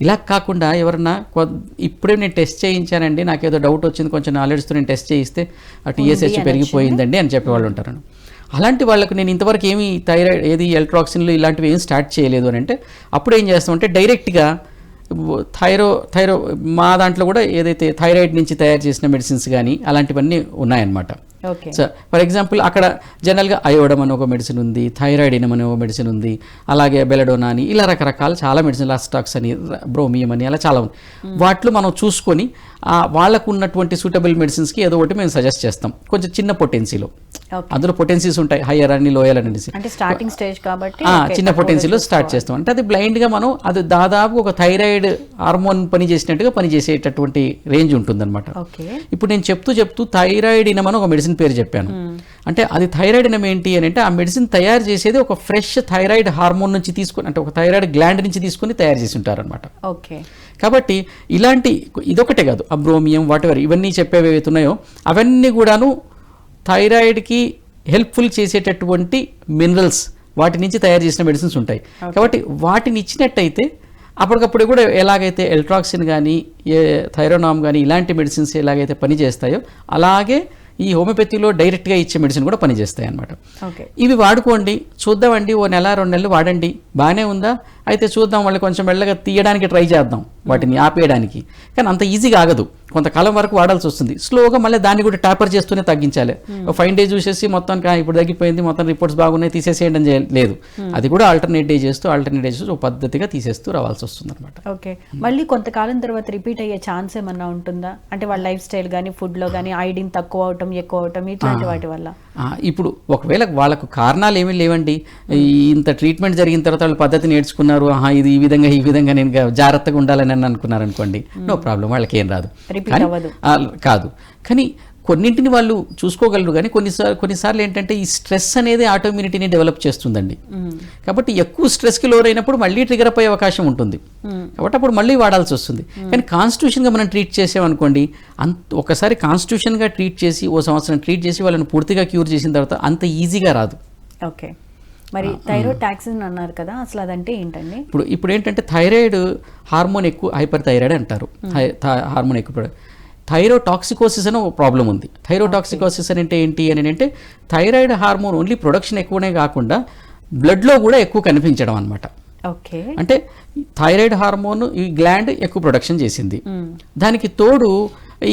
ఇలా కాకుండా ఎవరన్నా ఇప్పుడే నేను టెస్ట్ చేయించానండి నాకు ఏదో డౌట్ వచ్చింది కొంచెం నాలెడ్జ్తో నేను టెస్ట్ చేయిస్తే ఆ టీఎస్హెచ్ పెరిగిపోయిందండి అని చెప్పేవాళ్ళు ఉంటారు అలాంటి వాళ్ళకు నేను ఇంతవరకు ఏమి థైరాయిడ్ ఏది ఎలక్ట్రాక్సిన్లు ఇలాంటివి ఏం స్టార్ట్ చేయలేదు అని అంటే అప్పుడు ఏం చేస్తామంటే డైరెక్ట్గా థైరో థైరో మా దాంట్లో కూడా ఏదైతే థైరాయిడ్ నుంచి తయారు చేసిన మెడిసిన్స్ కానీ అలాంటివన్నీ ఉన్నాయన్నమాట. సో ఫర్ ఎగ్జాంపుల్ అక్కడ జనరల్గా అయోడమ్ అని ఒక మెడిసిన్ ఉంది థైరాయిడ్ అని ఒక మెడిసిన్ ఉంది అలాగే బెలడోనా అని ఇలా రకరకాల చాలా మెడిసిన్ లాస్టాక్స్ అని బ్రోమియం అని అలా చాలా ఉంది వాటిలో మనం చూసుకొని ఆ వాళ్ళకు ఉన్నటువంటి సూటబుల్ మెడిసిన్స్కి ఏదో ఒకటి మేము సజెస్ట్ చేస్తాం. కొంచెం చిన్న పొటెన్సీలో అందులో పొటెన్సీస్ ఉంటాయి హయ్యర్ అని లోయర్ అంటే స్టార్టింగ్ స్టేజ్ కాబట్టి చిన్న పొటెన్సీలో స్టార్ట్. చేస్తాం. అంటే అది బ్లైండ్గా మనం అది దాదాపు ఒక థైరాయిడ్ హార్మోన్ పని చేసినట్టుగా పనిచేసేటటువంటి రేంజ్ ఉంటుందన్నమాట. ఇప్పుడు నేను చెప్తూ చెప్తూ థైరాయిడ్ ఇనమ్ అని ఒక మెడిసిన్ పేరు చెప్పాను. అంటే అది థైరాయిడ్ ఇనమ్ ఏంటి అని అంటే ఆ మెడిసిన్ తయారు చేసేది ఒక ఫ్రెష్ థైరాయిడ్ హార్మోన్ నుంచి తీసుకొని అంటే ఒక థైరాయిడ్ గ్లాండ్ నుంచి తీసుకొని తయారు చేసి ఉంటారనమాట ఓకే. కాబట్టి ఇలాంటి ఇదొకటే కాదు అబ్రోమియం వాటెవర్ ఇవన్నీ చెప్పేవి ఏవైతే ఉన్నాయో అవన్నీ కూడాను థైరాయిడ్కి హెల్ప్ఫుల్ చేసేటటువంటి మినరల్స్ వాటి నుంచి తయారు చేసిన మెడిసిన్స్ ఉంటాయి. కాబట్టి వాటిని ఇచ్చినట్టయితే అప్పటికప్పుడు కూడా ఎలాగైతే ఎల్ట్రాక్సిన్ కానీ ఏ థైరోనామ్ కానీ ఇలాంటి మెడిసిన్స్ ఎలాగైతే పనిచేస్తాయో అలాగే ఈ హోమియోపతిలో డైరెక్ట్గా ఇచ్చే మెడిసిన్ కూడా పనిచేస్తాయి అన్నమాట ఓకే. ఇవి వాడుకోండి చూద్దామండి ఓ నెల రెండు నెలలు వాడండి బాగానే ఉందా? అయితే చూద్దాం వాళ్ళు కొంచెం మెల్లగా తీయడానికి ట్రై చేద్దాం వాటిని ఆపేయడానికి. కానీ అంత ఈజీగా ఆగదు. కొంతకాలం వరకు వాడాల్సి వస్తుంది. స్లోగా మళ్ళీ దాన్ని కూడా టాపర్ చేస్తూనే తగ్గించాలి. ఫైవ్ డేస్ చూసేసి మొత్తం ఇప్పుడు తగ్గిపోయింది మొత్తం రిపోర్ట్స్ బాగున్నాయి తీసేసేయడం లేదు. అది కూడా ఆల్టర్నేట్ డే చేస్తూ ఆల్టర్నేట్ డే చేస్తూ పద్ధతిగా తీసేస్తూ రావాల్సి వస్తుంది అనమాట ఓకే. మళ్ళీ కొంతకాలం తర్వాత రిపీట్ అయ్యే ఛాన్స్ ఏమన్నా ఉంటుందా? అంటే వాళ్ళ లైఫ్ స్టైల్ కానీ ఫుడ్లో కానీ ఐడిన్ తక్కువ అవటం ఎక్కువ అవటం ఇట్లాంటి వాటి వల్ల? ఇప్పుడు ఒకవేళ వాళ్ళకు కారణాలు ఏమీ లేవండి. ఇంత ట్రీట్మెంట్ జరిగిన తర్వాత వాళ్ళు పద్ధతి నేర్చుకున్నారు. ఆహా ఇది ఈ విధంగా ఈ విధంగా నేను జాగ్రత్తగా ఉండాలని అని అనుకున్నారు అనుకోండి నో ప్రాబ్లం వాళ్ళకి ఏం రాదు కాదు. కానీ కొన్నింటిని వాళ్ళు చూసుకోగలరు కానీ కొన్నిసార్లు కొన్నిసార్లు ఏంటంటే ఈ స్ట్రెస్ అనేది ఆటోమ్యూనిటీని డెవలప్ చేస్తుందండి. కాబట్టి ఎక్కువ స్ట్రెస్కి లోరైనప్పుడు మళ్ళీ ట్రిగర్ అయ్యే అవకాశం ఉంటుంది. కాబట్టి అప్పుడు మళ్ళీ వాడాల్సి వస్తుంది. కానీ కాన్స్టిట్యూషన్గా మనం ట్రీట్ చేసామనుకోండి అంత ఒకసారి కాన్స్టిట్యూషన్గా ట్రీట్ చేసి ఓ సంవత్సరం ట్రీట్ చేసి వాళ్ళని పూర్తిగా క్యూర్ చేసిన తర్వాత అంత ఈజీగా రాదు. ఓకే. మరి థైరాయిడ్ టాక్సిన్ అన్నారు కదా అసలు అదంటే ఏంటండి? ఇప్పుడు ఇప్పుడు ఏంటంటే థైరాయిడ్ హార్మోన్ ఎక్కువ హైపర్ థైరాయిడ్ అంటారు హార్మోన్ ఎక్కువ థైరోటాక్సికోసిస్ అని ఒక ప్రాబ్లం ఉంది. థైరోటాక్సికోసిస్ అని అంటే ఏంటి అని అంటే థైరాయిడ్ హార్మోన్ ఓన్లీ ప్రొడక్షన్ ఎక్కువనే కాకుండా బ్లడ్లో కూడా ఎక్కువ కనిపించడం అనమాట ఓకే. అంటే థైరాయిడ్ హార్మోన్ ఈ గ్లాండ్ ఎక్కువ ప్రొడక్షన్ చేసింది. దానికి తోడు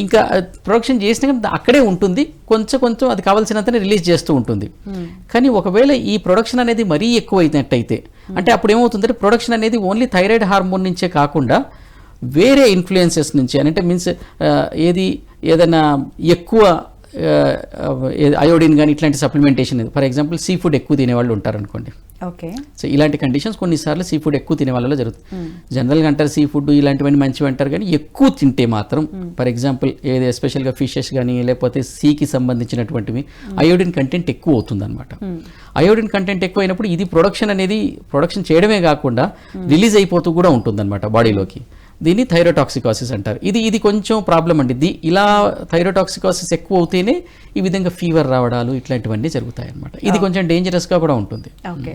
ఇంకా ప్రొడక్షన్ చేసిన అక్కడే ఉంటుంది. కొంచెం కొంచెం అది కావాల్సినంతనే రిలీజ్ చేస్తూ ఉంటుంది. కానీ ఒకవేళ ఈ ప్రొడక్షన్ అనేది మరీ ఎక్కువ అయినట్టయితే అంటే అప్పుడు ఏమవుతుందంటే ప్రొడక్షన్ అనేది ఓన్లీ థైరాయిడ్ హార్మోన్ నుంచే కాకుండా వేరే ఇన్ఫ్లుయెన్సెస్ నుంచి అని. అంటే మీన్స్ ఏది ఏదైనా ఎక్కువ అయోడిన్ కానీ ఇట్లాంటి supplementation for example sea food ఎక్కువ తినేవాళ్ళు ఉంటారనుకోండి. ఓకే. సో ఇలాంటి కండిషన్స్ కొన్నిసార్లు సీ ఫుడ్ ఎక్కువ తినే వాళ్ళలో జరుగుతుంది. జనరల్గా అంటారు సీ ఫుడ్ ఇలాంటివన్నీ మంచివి అంటారు కానీ ఎక్కువ తింటే మాత్రం ఫర్ ఎగ్జాంపుల్ ఏది ఎస్పెషల్గా ఫిషెస్ కానీ లేకపోతే సీకి సంబంధించినటువంటివి అయోడిన్ కంటెంట్ ఎక్కువ అవుతుంది అనమాట అయోడిన్ కంటెంట్ ఎక్కువ అయినప్పుడు ఇది ప్రొడక్షన్ అనేది ప్రొడక్షన్ చేయడమే కాకుండా రిలీజ్ అయిపోతూ కూడా ఉంటుంది బాడీలోకి దీన్ని థైరోటాక్సికాసిస్ అంటారు. ఇది ఇది కొంచెం ప్రాబ్లం అండి. ఇది ఇలా థైరోటాక్సికాసిస్ ఎక్కువ అవుతేనే ఈ విధంగా ఫీవర్ రావడాలు ఇట్లాంటివన్నీ జరుగుతాయి అన్నమాట ఇది కొంచెం డేంజరస్గా కూడా ఉంటుంది. ఓకే.